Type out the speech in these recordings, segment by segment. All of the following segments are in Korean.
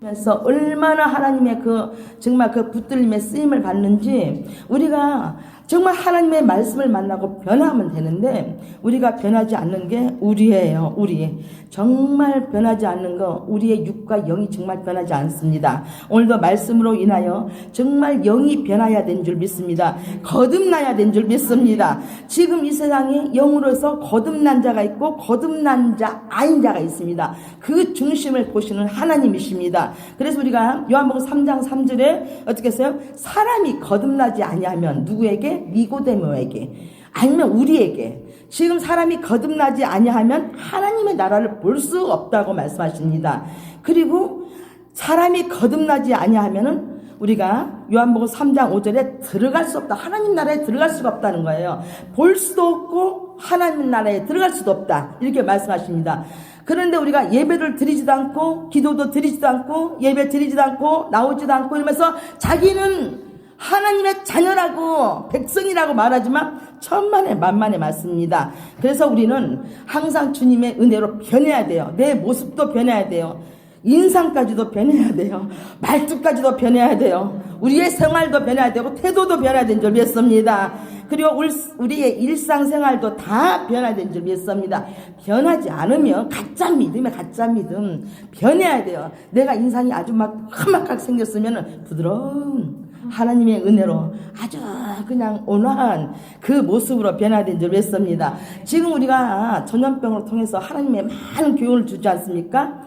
면서 얼마나 하나님의 그 정말 그 붙들림의 쓰임을 받는지 우리가 정말 하나님의 말씀을 만나고 변하면 되는데 우리가 변하지 않는 게 우리예요. 우리 정말 변하지 않는 거 우리의 육과 영이 정말 변하지 않습니다. 오늘도 말씀으로 인하여 정말 영이 변해야 된 줄 믿습니다. 거듭나야 된 줄 믿습니다. 지금 이 세상에 영으로서 거듭난 자가 있고 거듭난 자 아닌 자가 있습니다. 그 중심을 보시는 하나님이십니다. 그래서 우리가 요한복음 3장 3절에 어떻게 했어요? 사람이 거듭나지 아니하면 누구에게? 니고데모에게 아니면 우리에게 지금 사람이 거듭나지 아니하면 하나님의 나라를 볼 수 없다고 말씀하십니다. 그리고 사람이 거듭나지 아니하면은 우리가 요한복음 3장 5절에 들어갈 수 없다. 하나님 나라에 들어갈 수가 없다는 거예요. 볼 수도 없고 하나님 나라에 들어갈 수도 없다. 이렇게 말씀하십니다. 그런데 우리가 예배를 드리지도 않고 기도도 드리지도 않고 예배 드리지도 않고 나오지도 않고 이러면서 자기는 하나님의 자녀라고 백성이라고 말하지만 천만에 만만에 맞습니다. 그래서 우리는 항상 주님의 은혜로 변해야 돼요. 내 모습도 변해야 돼요. 인상까지도 변해야 돼요. 말투까지도 변해야 돼요. 우리의 생활도 변해야 되고 태도도 변해야 된줄 믿습니다. 그리고 우리의 일상생활도 다 변해야 된줄 믿습니다. 변하지 않으면 가짜 믿음에 가짜 믿음 변해야 돼요. 내가 인상이 아주 막 험악하게 생겼으면 부드러운 하나님의 은혜로 아주 그냥 온화한 그 모습으로 변화된 줄 믿습니다. 지금 우리가 전염병을 통해서 하나님의 많은 교훈을 주지 않습니까?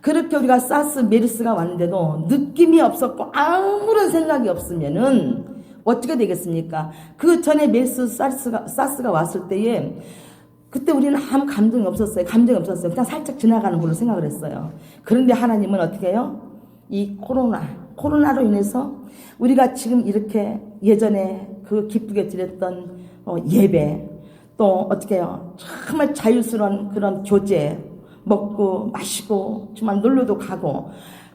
그렇게 우리가 사스 메르스가 왔는데도 느낌이 없었고 아무런 생각이 없으면은 어떻게 되겠습니까? 그 전에 메르스 사스가, 사스가 왔을 때에 그때 우리는 아무 감동이 없었어요. 감정이 없었어요. 그냥 살짝 지나가는 걸로 생각을 했어요. 그런데 하나님은 어떻게 해요? 이 코로나, 코로나로 인해서 우리가 지금 이렇게 예전에 그 기쁘게 드렸던 어, 예배, 또 어떻게 해요? 정말 자유스러운 그런 교제, 먹고 마시고 정말 놀러도 가고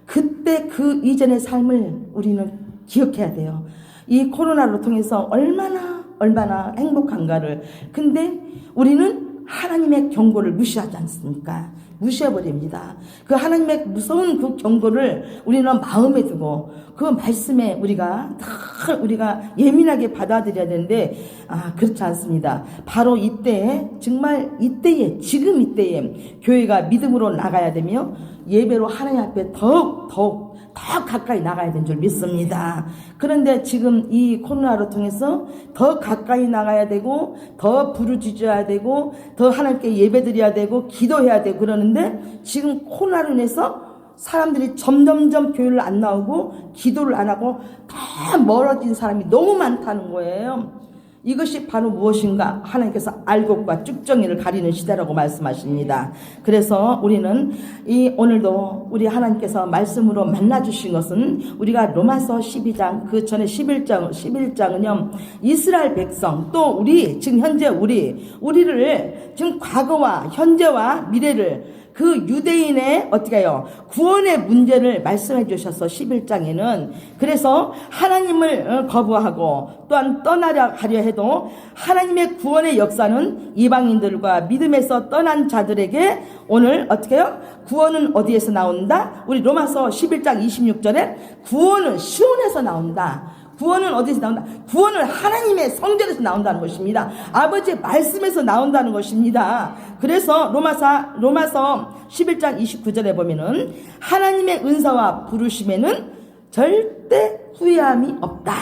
그때 그 이전의 삶을 우리는 기억해야 돼요. 이 코로나로 통해서 얼마나 얼마나 행복한가를 근데 우리는 하나님의 경고를 무시하지 않습니까? 무시해버립니다. 그 하나님의 무서운 그 경고를 우리는 마음에 두고 그 말씀에 우리가 다 우리가 예민하게 받아들여야 되는데 아 그렇지 않습니다. 바로 이때 정말 이때에 지금 이때에 교회가 믿음으로 나가야 되며 예배로 하나님 앞에 더욱 더욱 더 가까이 나가야 되는 줄 믿습니다. 그런데 지금 이 코로나로 통해서 더 가까이 나가야 되고 더 부르짖어야 되고 더 하나님께 예배드려야 되고 기도해야 되고 그러는데 지금 코로나로 인해서 사람들이 점점점 교회를 안 나오고 기도를 안 하고 다 멀어진 사람이 너무 많다는 거예요. 이것이 바로 무엇인가 하나님께서 알곡과 쭉정이를 가리는 시대라고 말씀하십니다. 그래서 우리는 이 오늘도 우리 하나님께서 말씀으로 만나 주신 것은 우리가 로마서 12장 그 전에 11장 11장은요. 이스라엘 백성 또 우리 지금 현재 우리 우리를 지금 과거와 현재와 미래를 그 유대인의 어떻게 해요? 구원의 문제를 말씀해 주셔서 11장에는 그래서 하나님을 어, 거부하고 또한 떠나려 하려 해도 하나님의 구원의 역사는 이방인들과 믿음에서 떠난 자들에게 오늘 어떻게 해요? 구원은 어디에서 나온다? 우리 로마서 11장 26절에 구원은 시온에서 나온다. 구원은 어디서 나온다? 구원은 하나님의 성전에서 나온다는 것입니다. 아버지의 말씀에서 나온다는 것입니다. 그래서 로마사, 로마서 11장 29절에 보면은 하나님의 은사와 부르심에는 절대 후회함이 없다.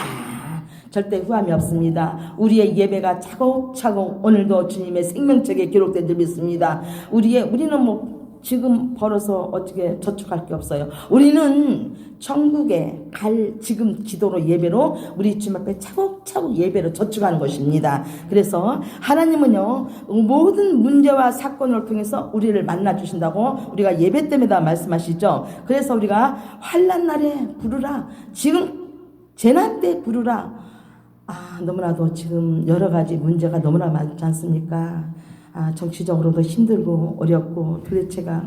절대 후함이 없습니다. 우리의 예배가 차곡차곡 오늘도 주님의 생명책에 기록된 줄 믿습니다. 우리의 우리는 뭐 지금 벌어서 어떻게 저축할 게 없어요. 우리는 천국에 갈 지금 기도로 예배로 우리 주님 앞에 차곡차곡 예배로 저축하는 것입니다. 그래서 하나님은요 모든 문제와 사건을 통해서 우리를 만나 주신다고 우리가 예배 때마다 말씀하시죠. 그래서 우리가 환란 날에 부르라. 지금 재난 때 부르라. 아 너무나도 지금 여러 가지 문제가 너무나 많지 않습니까? 아, 정치적으로도 힘들고 어렵고 도대체가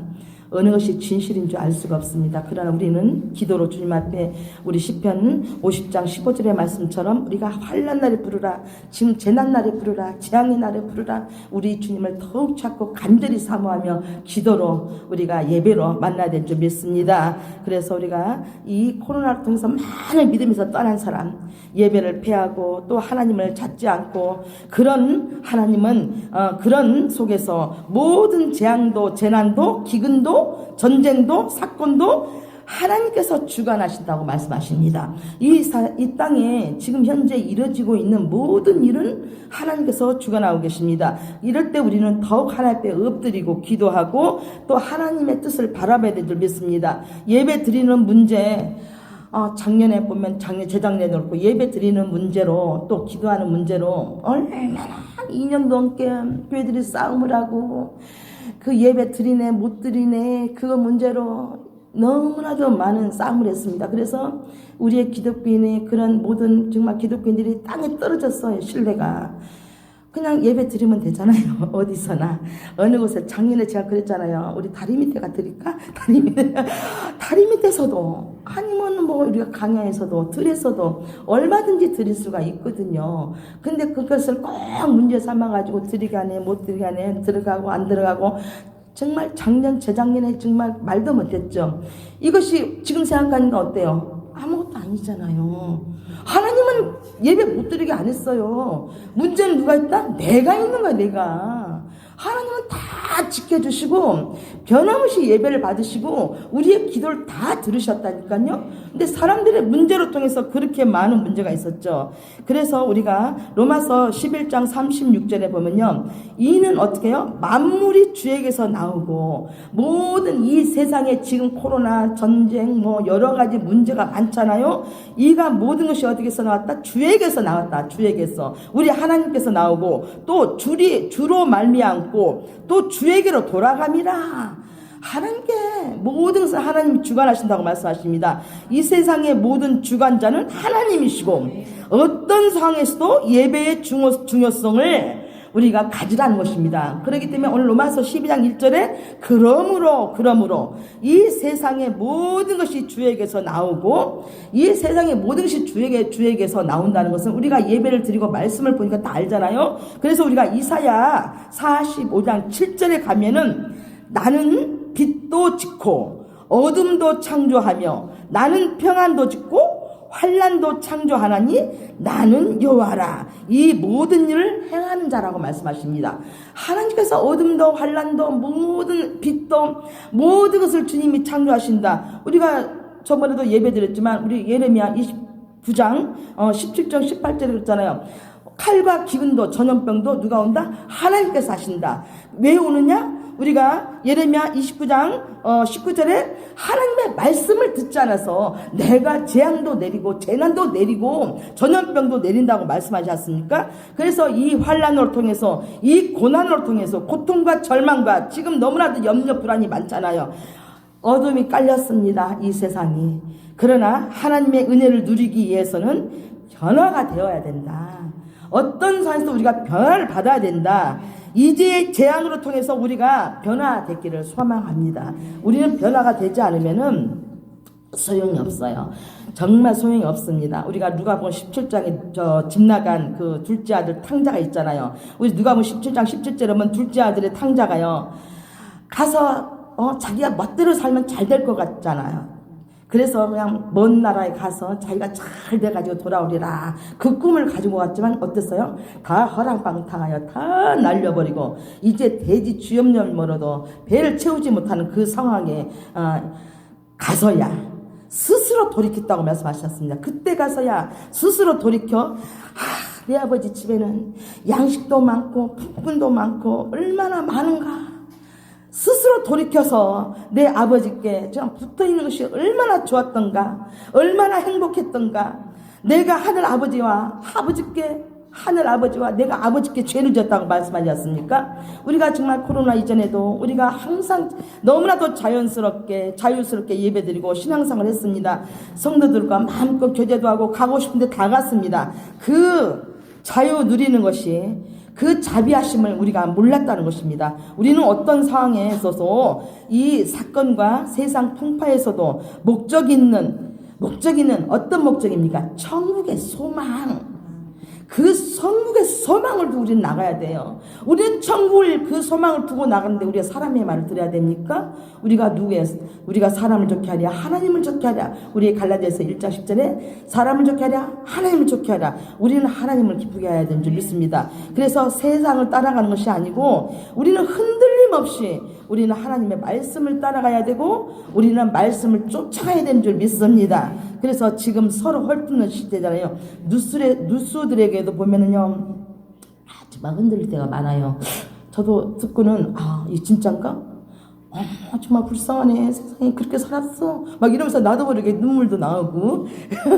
어느 것이 진실인 줄 알 수가 없습니다. 그러나 우리는 기도로 주님 앞에 우리 시편 50장 15절의 말씀처럼 우리가 환란 날에 부르라 지금 재난 날에 부르라 재앙의 날에 부르라 우리 주님을 더욱 찾고 간절히 사모하며 기도로 우리가 예배로 만나야 될 줄 믿습니다. 그래서 우리가 이 코로나를 통해서 많은 믿음에서 떠난 사람 예배를 패하고 또 하나님을 찾지 않고 그런 하나님은 어, 그런 속에서 모든 재앙도 재난도 기근도 전쟁도 사건도 하나님께서 주관하신다고 말씀하십니다. 이, 사, 이 땅에 지금 현재 이뤄지고 있는 모든 일은 하나님께서 주관하고 계십니다. 이럴 때 우리는 더욱 하나님 앞에 엎드리고 기도하고 또 하나님의 뜻을 바라봐야 될 줄 믿습니다. 예배 드리는 문제, 어, 작년에 보면 작년, 재작년에 그렇고 예배 드리는 문제로 또 기도하는 문제로 얼마나 2년 넘게 교회들이 싸움을 하고 그 예배 드리네, 못 드리네, 그거 문제로 너무나도 많은 싸움을 했습니다. 그래서 우리의 기독교인의 그런 모든 정말 기독교인들이 땅에 떨어졌어요, 신뢰가. 그냥 예배 드리면 되잖아요. 어디서나. 어느 곳에 작년에 제가 그랬잖아요. 우리 다리 밑에가 드릴까? 다리 밑에. 다리 밑에서도 아니면 뭐 우리가 강야에서도 들에서도 얼마든지 드릴 수가 있거든요. 근데 그것을 꼭 문제 삼아 가지고 드리게 하네, 못 드리게 하네, 들어가고 안 들어가고 정말 작년, 재작년에 정말 말도 못했죠. 이것이 지금 생각하니까 어때요? 아무것도 아니잖아요. 하나님 은 예배 못 드리게 안 했어요. 문제는 누가 있다? 내가 있는 거야, 내가. 하나님은 다 지켜주시고, 변함없이 예배를 받으시고, 우리의 기도를 다 들으셨다니까요. 근데 사람들의 문제로 통해서 그렇게 많은 문제가 있었죠. 그래서 우리가 로마서 11장 36절에 보면요. 이는 어떻게 해요? 만물이 주에게서 나오고, 모든 이 세상에 지금 코로나, 전쟁, 뭐 여러 가지 문제가 많잖아요. 이가 모든 것이 어디에서 나왔다? 주에게서 나왔다. 주에게서. 우리 하나님께서 나오고, 또 주리, 주로 말미암고, 또 주 에게로 돌아감이라. 하나님께 모든 것을 하나님이 주관하신다고 말씀하십니다. 이 세상의 모든 주관자는 하나님이시고 어떤 상황에서도 예배의 중요, 중요성을 우리가 가지라는 것입니다. 그렇기 때문에 오늘 로마서 12장 1절에 그러므로 그러므로 이 세상의 모든 것이 주에게서 나오고 이 세상의 모든 것이 주에게 주에게서 나온다는 것은 우리가 예배를 드리고 말씀을 보니까 다 알잖아요. 그래서 우리가 이사야 45장 7절에 가면은 나는 빛도 짓고 어둠도 창조하며 나는 평안도 짓고 환란도 창조하나니 나는 여호와라 이 모든 일을 행하는 자라고 말씀하십니다. 하나님께서 어둠도 환란도 모든 빛도 모든 것을 주님이 창조하신다. 우리가 저번에도 예배드렸지만 우리 예레미야 29장 어, 17장 18절에 그랬잖아요. 칼과 기근도 전염병도 누가 온다? 하나님께서 하신다. 왜 오느냐? 우리가 예레미야 29장 어, 19절에 하나님의 말씀을 듣지 않아서 내가 재앙도 내리고 재난도 내리고 전염병도 내린다고 말씀하지 않습니까? 그래서 이 환란을 통해서 이 고난을 통해서 고통과 절망과 지금 너무나도 염려 불안이 많잖아요. 어둠이 깔렸습니다. 이 세상이. 그러나 하나님의 은혜를 누리기 위해서는 변화가 되어야 된다. 어떤 상황에서 우리가 변화를 받아야 된다. 이제 재앙으로 통해서 우리가 변화되기를 소망합니다. 우리는 변화가 되지 않으면은 소용이 없어요. 정말 소용이 없습니다. 우리가 누가복음 17장에 저 집 나간 그 둘째 아들 탕자가 있잖아요. 우리 누가복음 17장 17절에 보면 둘째 아들의 탕자가요. 가서 어 자기가 멋대로 살면 잘 될 것 같잖아요. 그래서 그냥 먼 나라에 가서 자기가 잘 돼가지고 돌아오리라 그 꿈을 가지고 왔지만 어땠어요? 다 허랑방탕하여 다 날려버리고 이제 돼지 주염염 멀어도 배를 채우지 못하는 그 상황에 어, 가서야 스스로 돌이켰다고 말씀하셨습니다. 그때 가서야 스스로 돌이켜 아, 내 아버지 집에는 양식도 많고 품꾼도 많고 얼마나 많은가 스스로 돌이켜서 내 아버지께 좀 붙어 있는 것이 얼마나 좋았던가, 얼마나 행복했던가, 내가 하늘 아버지와 아버지께 하늘 아버지와 내가 아버지께 죄를 졌다고 말씀하지 않습니까? 우리가 정말 코로나 이전에도 우리가 항상 너무나도 자연스럽게 자유스럽게 예배드리고 신앙생활 했습니다. 성도들과 마음껏 교제도 하고 가고 싶은데 다 갔습니다. 그 자유 누리는 것이 그 자비하심을 우리가 몰랐다는 것입니다. 우리는 어떤 상황에 있어서 이 사건과 세상 풍파에서도 목적 있는 목적 있는 어떤 목적입니까? 천국의 소망. 그 천국의 소망을 두고 우리는 나가야 돼요. 우리는 천국을 그 소망을 두고 나가는데 우리가 사람의 말을 들어야 됩니까? 우리가 누구의 우리가 사람을 좋게 하랴 하나님을 좋게 하랴 우리 갈라디아서 1장 10절에 사람을 좋게 하랴 하나님을 좋게 하랴 우리는 하나님을 기쁘게 해야 되는 줄 믿습니다. 그래서 세상을 따라가는 것이 아니고 우리는 흔들림 없이 우리는 하나님의 말씀을 따라가야 되고 우리는 말씀을 쫓아가야 되는 줄 믿습니다. 그래서 지금 서로 헐뜯는 시대잖아요. 뉴스레, 뉴스들에게도 보면은요, 아, 정말 흔들릴 때가 많아요. 저도 듣고는, 아, 이 진짠가? 아, 정말 불쌍하네. 세상에 그렇게 살았어. 막 이러면서 나도 모르게 눈물도 나오고.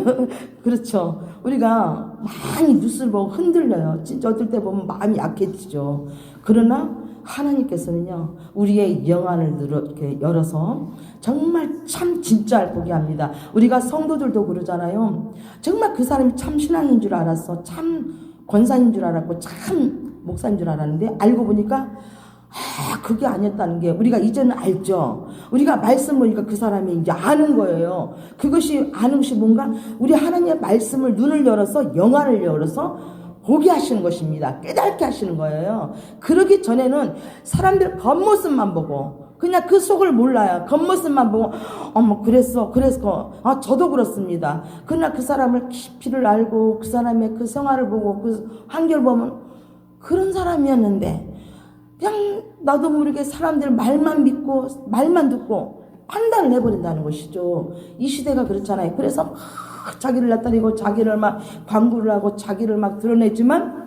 그렇죠. 우리가 많이 뉴스를 보고 흔들려요. 진짜 어떨 때 보면 마음이 약해지죠. 그러나 하나님께서는요, 우리의 영안을 이렇게 열어서 정말 참 진짜를 보게 합니다. 우리가 성도들도 그러잖아요. 정말 그 사람이 참 신앙인 줄 알았어. 참 권사인 줄 알았고, 참 목사인 줄 알았는데, 알고 보니까 아, 그게 아니었다는 게 우리가 이제는 알죠. 우리가 말씀 보니까 그 사람이 이제 아는 거예요. 그것이 아는 것이 뭔가 우리 하나님의 말씀을 눈을 열어서 영화를 열어서 보게 하시는 것입니다. 깨닫게 하시는 거예요. 그러기 전에는 사람들 겉모습만 보고 그냥 그 속을 몰라요. 겉모습만 보고 어머 그랬어 그랬어 아 저도 그렇습니다. 그러나 그 사람을 깊이를 알고 그 사람의 그 생활을 보고 그 한결 보면 그런 사람이었는데 그냥 나도 모르게 사람들 말만 믿고 말만 듣고 판단을 해버린다는 것이죠. 이 시대가 그렇잖아요. 그래서 막 자기를 나타내고 자기를 막 광고를 하고 자기를 막 드러내지만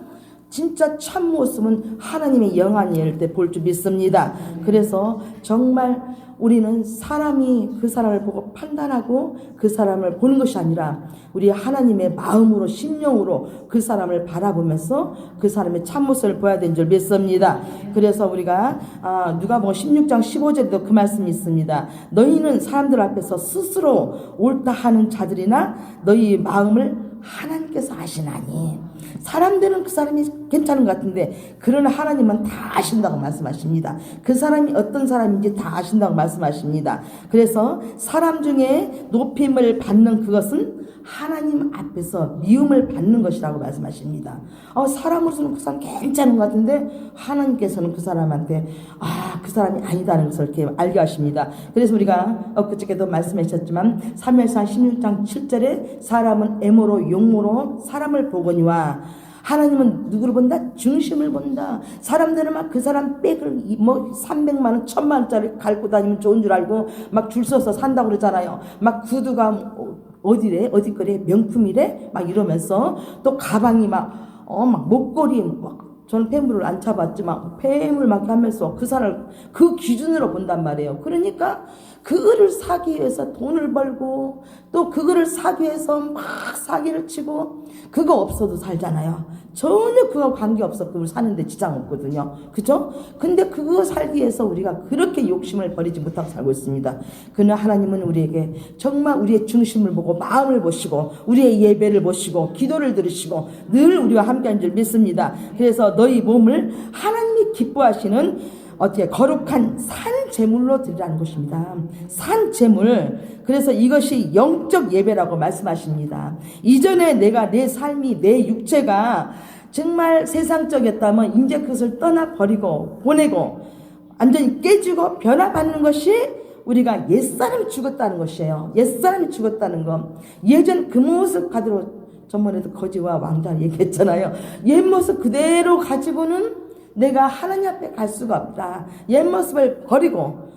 진짜 참 모습은 하나님의 영안이 열때볼 줄 믿습니다. 그래서 정말 우리는 사람이 그 사람을 보고 판단하고 그 사람을 보는 것이 아니라 우리 하나님의 마음으로 심령으로 그 사람을 바라보면서 그 사람의 참모습을 보여야 되는 줄 믿습니다. 그래서 우리가 아, 누가복음 16장 15절에도 그 말씀이 있습니다. 너희는 사람들 앞에서 스스로 옳다 하는 자들이나 너희 마음을 하나님께서 아시나니 사람들은 그 사람이 괜찮은 것 같은데 그러나 하나님은 다 아신다고 말씀하십니다. 그 사람이 어떤 사람인지 다 아신다고 말씀하십니다. 그래서 사람 중에 높임을 받는 그것은 하나님 앞에서 미움을 받는 것이라고 말씀하십니다. 어, 사람으로서는 그 사람 괜찮은 것 같은데 하나님께서는 그 사람한테 아 그 사람이 아니다는 것을 이렇게 알게 하십니다. 그래서 우리가 엊그저께도 말씀하셨지만 3일상 16장 7절에 사람은 애모로 용모로 사람을 보거니와 하나님은 누구를 본다? 중심을 본다. 사람들은 막 그 사람 백을 이- 뭐 300만 원, 1000만 원짜리 갈고 다니면 좋은 줄 알고 막 줄 서서 산다고 그러잖아요. 막 구두가 어, 어디래? 어디 거래? 명품이래? 막 이러면서 또 가방이 막 어, 막 목걸이 막 저는 폐물을 안 차봤지만 폐물 막 하면서 그 사람을 그 기준으로 본단 말이에요. 그러니까 그거를 사기 위해서 돈을 벌고 또 그거를 사기 위해서 막 사기를 치고 그거 없어도 살잖아요. 전혀 그거 관계없어 그걸 사는데 지장 없거든요. 그죠? 근데 그거 살기 위해서 우리가 그렇게 욕심을 버리지 못하고 살고 있습니다. 그러나 하나님은 우리에게 정말 우리의 중심을 보고 마음을 보시고 우리의 예배를 보시고 기도를 들으시고 늘 우리와 함께한 줄 믿습니다. 그래서 너희 몸을 하나님이 기뻐하시는 어떻게 거룩한 산 제물로 드리라는 것입니다. 산 제물. 그래서 이것이 영적 예배라고 말씀하십니다. 이전에 내가 내 삶이 내 육체가 정말 세상적이었다면 이제 그것을 떠나 버리고 보내고 완전히 깨지고 변화받는 것이 우리가 옛사람이 죽었다는 것이에요. 옛사람이 죽었다는 거. 예전 그 모습 가지고 전번에도 거지와 왕자 얘기했잖아요. 옛 모습 그대로 가지고는 내가 하나님 앞에 갈 수가 없다. 옛 모습을 버리고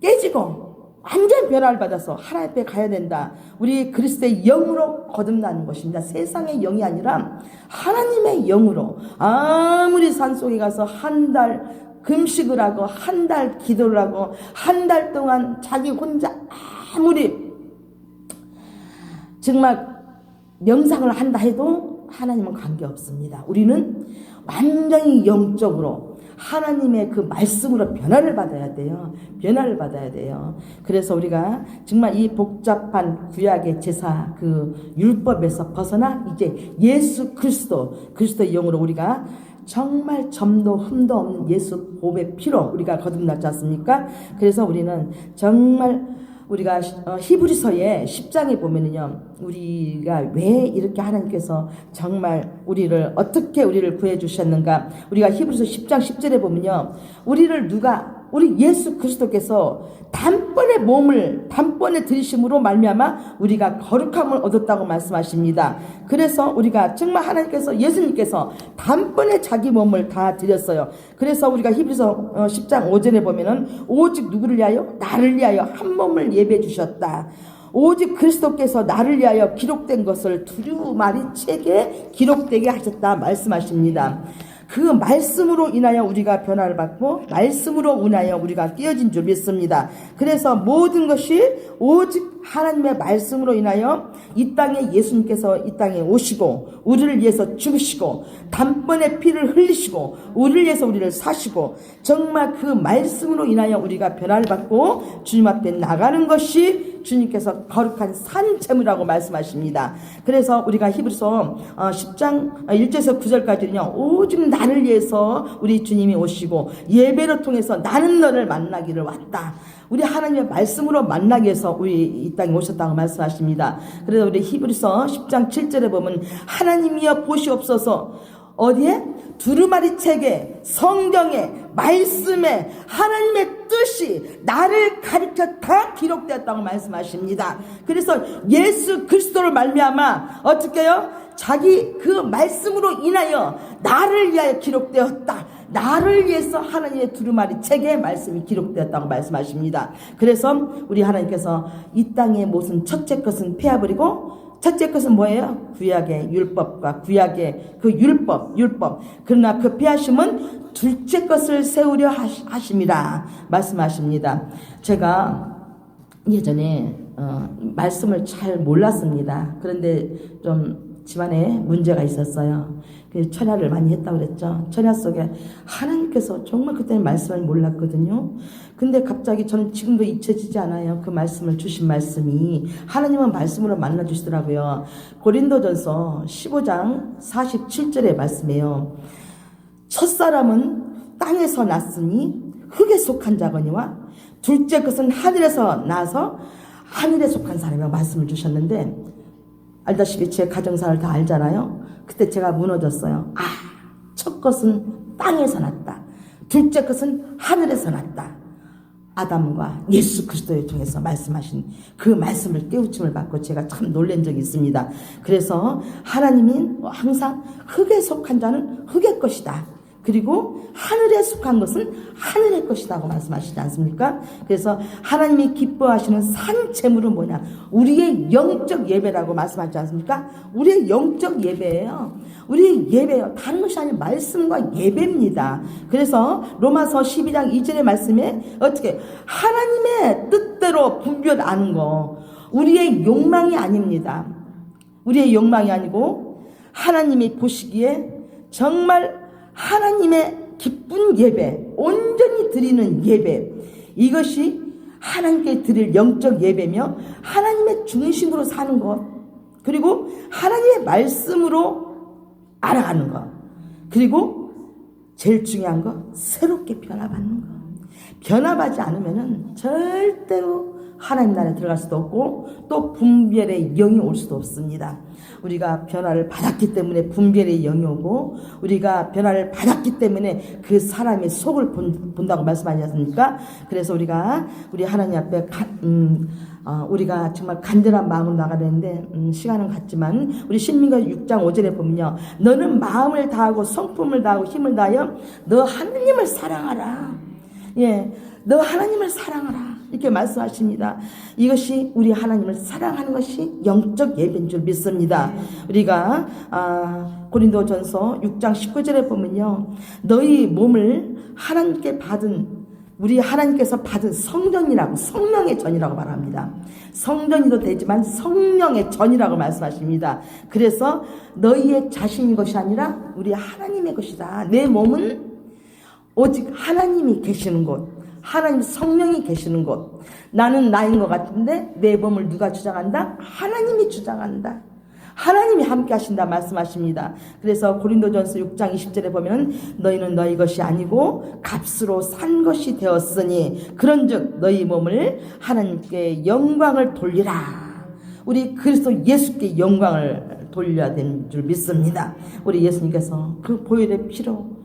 깨지고 완전 변화를 받아서 하나님 앞에 가야 된다. 우리 그리스도의 영으로 거듭나는 것입니다. 세상의 영이 아니라 하나님의 영으로 아무리 산속에 가서 한달 금식을 하고 한 달 기도를 하고 한 달 동안 자기 혼자 아무리 정말 명상을 한다 해도 하나님은 관계 없습니다. 우리는 완전히 영적으로 하나님의 그 말씀으로 변화를 받아야 돼요. 변화를 받아야 돼요. 그래서 우리가 정말 이 복잡한 구약의 제사 그 율법에서 벗어나 이제 예수 그리스도 그리스도의 영으로 우리가 정말 점도 흠도 없는 예수 보배 피로 우리가 거듭났지 않습니까? 그래서 우리는 정말 우리가 어, 히브리서의 10장에 보면은요, 우리가 왜 이렇게 하나님께서 정말 우리를 어떻게 우리를 구해 주셨는가? 우리가 히브리서 10장 10절에 보면요, 우리를 누가 우리 예수 그리스도께서 단번에 몸을 단번에 들이심으로 말미암아 우리가 거룩함을 얻었다고 말씀하십니다. 그래서 우리가 정말 하나님께서 예수님께서 단번에 자기 몸을 다 드렸어요. 그래서 우리가 히브리서 어, 10장 5절에 보면은 오직 누구를 위하여 나를 위하여 한 몸을 예배 주셨다. 오직 그리스도께서 나를 위하여 기록된 것을 두루마리 책에 기록되게 하셨다 말씀하십니다. 그 말씀으로 인하여 우리가 변화를 받고 말씀으로 인하여 우리가 깨어진 줄 믿습니다. 그래서 모든 것이 오직 하나님의 말씀으로 인하여 이 땅에 예수님께서 이 땅에 오시고 우리를 위해서 죽으시고 단번에 피를 흘리시고 우리를 위해서 우리를 사시고 정말 그 말씀으로 인하여 우리가 변화를 받고 주님 앞에 나가는 것이 주님께서 거룩한 산재물이라고 말씀하십니다. 그래서 우리가 히브리서 10장 1절에서 9절까지는요. 오직 나를 위해서 우리 주님이 오시고 예배를 통해서 나는 너를 만나기를 왔다. 우리 하나님의 말씀으로 만나기 위해서 우리 이 땅에 오셨다고 말씀하십니다. 그래서 우리 히브리서 10장 7절에 보면 하나님이여 보시옵소서 어디에? 두루마리 책에 성경에 말씀에 하나님의 뜻이 나를 가르쳐 다 기록되었다고 말씀하십니다. 그래서 예수 그리스도를 말미암아 어떻게요? 자기 그 말씀으로 인하여 나를 위하여 기록되었다. 나를 위해서 하나님의 두루마리 책에 말씀이 기록되었다고 말씀하십니다. 그래서 우리 하나님께서 이 땅의 모든 첫째 것은 폐하버리고 첫째 것은 뭐예요? 구약의 율법과 구약의 그 율법, 율법. 그러나 그 피하심은 둘째 것을 세우려 하심이라 말씀하십니다. 제가 예전에 어, 말씀을 잘 몰랐습니다. 그런데 좀 집안에 문제가 있었어요. 그 철야를 많이 했다고 그랬죠. 철야 속에 하나님께서 정말 그때는 말씀을 몰랐거든요. 근데 갑자기 저는 지금도 잊혀지지 않아요. 그 말씀을 주신 말씀이 하나님은 말씀으로 만나 주시더라고요. 고린도전서 15장 47절의 말씀이에요. 첫 사람은 땅에서 났으니 흙에 속한 자거니와 둘째 것은 하늘에서 나서 하늘에 속한 사람이라고 말씀을 주셨는데 알다시피 제 가정사를 다 알잖아요. 그때 제가 무너졌어요. 아, 첫 것은 땅에서 났다. 둘째 것은 하늘에서 났다. 아담과 예수 그리스도를 통해서 말씀하신 그 말씀을 깨우침을 받고 제가 참 놀란 적이 있습니다. 그래서 하나님이 항상 흙에 속한 자는 흙의 것이다. 그리고 하늘에 속한 것은 하늘의 것이라고 말씀하시지 않습니까? 그래서 하나님이 기뻐하시는 산 재물은 뭐냐? 우리의 영적 예배라고 말씀하지 않습니까? 우리의 영적 예배예요. 우리의 예배요. 다른 것이 아닌 말씀과 예배입니다. 그래서 로마서 12장 2절의 말씀에 어떻게 하나님의 뜻대로 분별하는 거 우리의 욕망이 아닙니다. 우리의 욕망이 아니고 하나님이 보시기에 정말 하나님의 기쁜 예배, 온전히 드리는 예배, 이것이 하나님께 드릴 영적 예배며 하나님의 중심으로 사는 것, 그리고 하나님의 말씀으로 알아가는 것, 그리고 제일 중요한 거, 새롭게 변화받는 것. 변화하지 않으면은 절대로 하나님 나라에 들어갈 수도 없고 또 분별의 영이 올 수도 없습니다. 우리가 변화를 받았기 때문에 분별의 영이 오고 우리가 변화를 받았기 때문에 그 사람의 속을 본, 본다고 말씀하지 않습니까? 그래서 우리가 우리 하나님 앞에 가, 음, 어, 우리가 정말 간절한 마음으로 나가야 되는데 음, 시간은 갔지만 우리 신민가 6장 5절에 보면요 너는 마음을 다하고 성품을 다하고 힘을 다하여 너 하느님을 사랑하라 예, 너 하나님을 사랑하라. 이렇게 말씀하십니다. 이것이 우리 하나님을 사랑하는 것이 영적 예배인 줄 믿습니다. 우리가 아, 고린도전서 6장 19절에 보면요. 너희 몸을 하나님께 받은 우리 하나님께서 받은 성전이라고 성령의 전이라고 말합니다. 성전이도 되지만 성령의 전이라고 말씀하십니다. 그래서 너희의 자신인 것이 아니라 우리 하나님의 것이다. 내 몸은 오직 하나님이 계시는 곳, 하나님 성령이 계시는 곳. 나는 나인 것 같은데 내 몸을 누가 주장한다? 하나님이 주장한다. 하나님이 함께 하신다 말씀하십니다. 그래서 고린도전서 6장 20절에 보면 너희는 너희 것이 아니고 값으로 산 것이 되었으니 그런즉 너희 몸을 하나님께 영광을 돌리라. 우리 그리스도 예수께 영광을 돌려야 되는 줄 믿습니다. 우리 예수님께서 그 보혈의 피로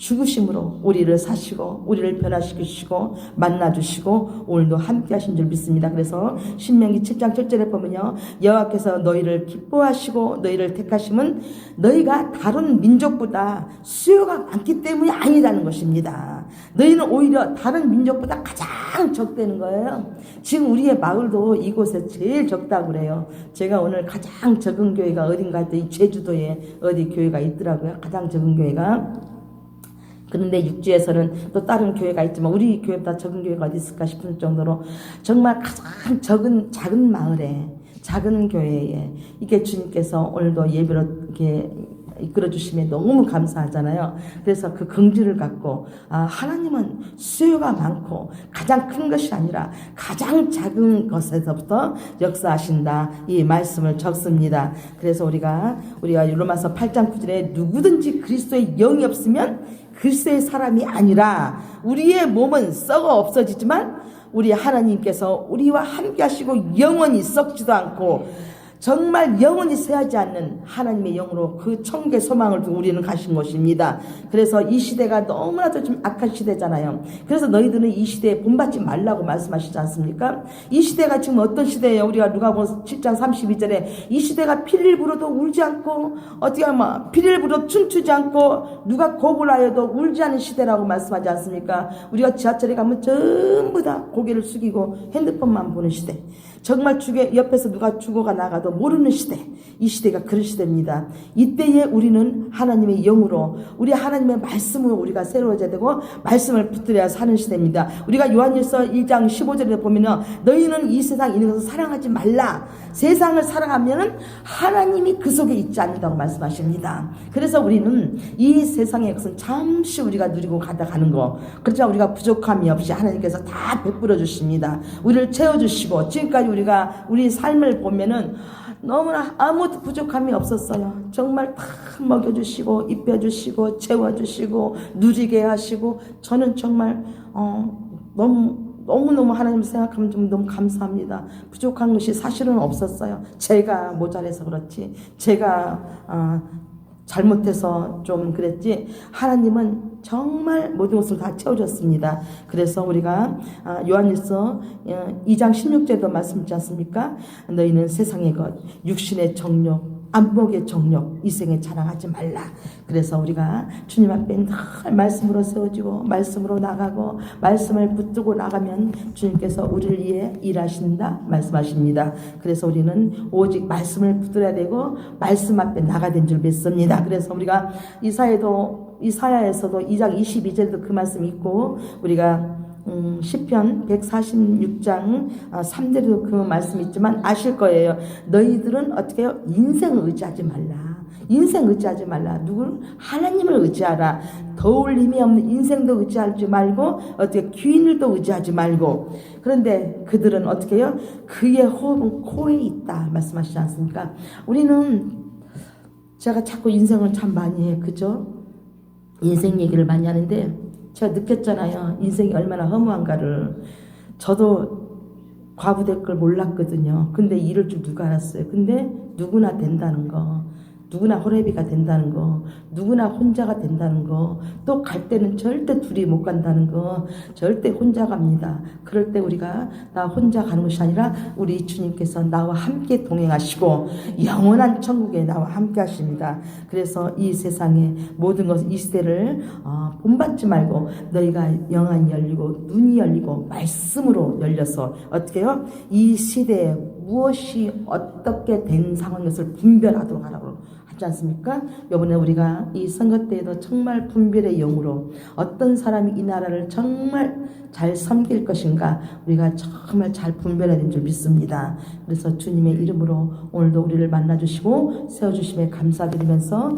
죽으심으로 우리를 사시고 우리를 변화시키시고 만나주시고 오늘도 함께 하신 줄 믿습니다. 그래서 신명기 7장 7절에 보면요. 여호와께서 너희를 기뻐하시고 너희를 택하심은 너희가 다른 민족보다 수요가 많기 때문이 아니라는 것입니다. 너희는 오히려 다른 민족보다 가장 적대는 거예요. 지금 우리의 마을도 이곳에 제일 적다고 그래요. 제가 오늘 가장 적은 교회가 어딘가 했더니 제주도에 어디 교회가 있더라고요. 가장 적은 교회가. 그런데 육지에서는 또 다른 교회가 있지만 우리 교회보다 적은 교회가 어디 있을까 싶은 정도로 정말 가장 적은 작은 마을에 작은 교회에 이게 주님께서 오늘도 예배로 이렇게 이끌어 주심에 너무 감사하잖아요. 그래서 그 긍지를 갖고 아, 하나님은 수요가 많고 가장 큰 것이 아니라 가장 작은 것에서부터 역사하신다. 이 말씀을 적습니다. 그래서 우리가 우리가 로마서 8장 9절에 누구든지 그리스도의 영이 없으면 그리스도의 사람이 아니라 우리의 몸은 썩어 없어지지만 우리 하나님께서 우리와 함께 하시고 영원히 썩지도 않고 정말 영원히 쇠하지 않는 하나님의 영으로 그 청계 소망을 두고 우리는 가신 것입니다. 그래서 이 시대가 너무나도 좀 악한 시대잖아요. 그래서 너희들은 이 시대에 본받지 말라고 말씀하시지 않습니까? 이 시대가 지금 어떤 시대예요? 우리가 누가 본 7장 32절에 이 시대가 피를 불어도 울지 않고 어떻게 하면 피를 불어 춤추지 않고 누가 곡을 하여도 울지 않는 시대라고 말씀하지 않습니까? 우리가 지하철에 가면 전부 다 고개를 숙이고 핸드폰만 보는 시대. 정말 죽에 옆에서 누가 죽어가 나가도 모르는 시대. 이 시대가 그런 시대입니다. 이때에 우리는 하나님의 영으로 우리 하나님의 말씀으로 우리가 새로워져야 되고 말씀을 붙들어야 사는 시대입니다. 우리가 요한일서 1장 15절에 보면요. 너희는 이 세상 있는 것을 사랑하지 말라. 세상을 사랑하면은 하나님이 그 속에 있지 않는다고 말씀하십니다. 그래서 우리는 이 세상의 것은 잠시 우리가 누리고 가다 가는 거. 그렇지만 우리가 부족함이 없이 하나님께서 다 베풀어 주십니다. 우리를 채워 주시고 지금까지 우리가 우리 삶을 보면은 너무나 아무 부족함이 없었어요. 정말 다 먹여주시고 입혀주시고 채워주시고 누리게 하시고 저는 정말 어, 너무 너무너무 하나님 생각하면 좀 너무 감사합니다. 부족한 것이 사실은 없었어요. 제가 모자라서 그렇지. 제가 어, 잘못해서 좀 그랬지 하나님은 정말 모든 것을 다 채워줬습니다. 그래서 우리가 아, 요한일서 2장 16절도 말씀있지 않습니까? 너희는 세상의 것, 육신의 정욕, 안목의 정력, 이생에 자랑하지 말라. 그래서 우리가 주님 앞에 늘 말씀으로 세워지고, 말씀으로 나가고, 말씀을 붙들고 나가면 주님께서 우리를 위해 일하신다. 말씀하십니다. 그래서 우리는 오직 말씀을 붙들어야 되고, 말씀 앞에 나가야 된줄 믿습니다. 그래서 우리가 이사에도, 이사야에서도 2장 22절에도 그 말씀이 있고, 우리가 음, 시편 146장 3절에도 그 말씀이 있지만 아실 거예요. 너희들은 어떻게 해요? 인생을 의지하지 말라. 인생 의지하지 말라. 누굴? 하나님을 의지하라. 더울 힘이 없는 인생도 의지하지 말고 어떻게 귀인을도 의지하지 말고 그런데 그들은 어떻게 해요? 그의 호흡은 코에 있다 말씀하시지 않습니까? 우리는 제가 자꾸 인생을 참 많이 해. 그죠? 인생 얘기를 많이 하는데 제가 느꼈잖아요. 인생이 얼마나 허무한가를. 저도 과부 될 걸 몰랐거든요. 근데 이럴 줄 누가 알았어요. 근데 누구나 된다는 거. 누구나 호래비가 된다는 거, 누구나 혼자가 된다는 거, 또 갈 때는 절대 둘이 못 간다는 거, 절대 혼자 갑니다. 그럴 때 우리가 나 혼자 가는 것이 아니라 우리 주님께서 나와 함께 동행하시고 영원한 천국에 나와 함께 하십니다. 그래서 이 세상의 모든 것, 이 시대를 어, 본받지 말고 너희가 영안이 열리고 눈이 열리고 말씀으로 열려서 어떻게 해요? 이 시대에 무엇이 어떻게 된 상황에서 분별하도록 하라고 하지 않습니까? 이번에 우리가 이 선거 때에도 정말 분별의 영으로 어떤 사람이 이 나라를 정말 잘 섬길 것인가 우리가 정말 잘 분별해야 된줄 믿습니다. 그래서 주님의 이름으로 오늘도 우리를 만나주시고 세워주심에 감사드리면서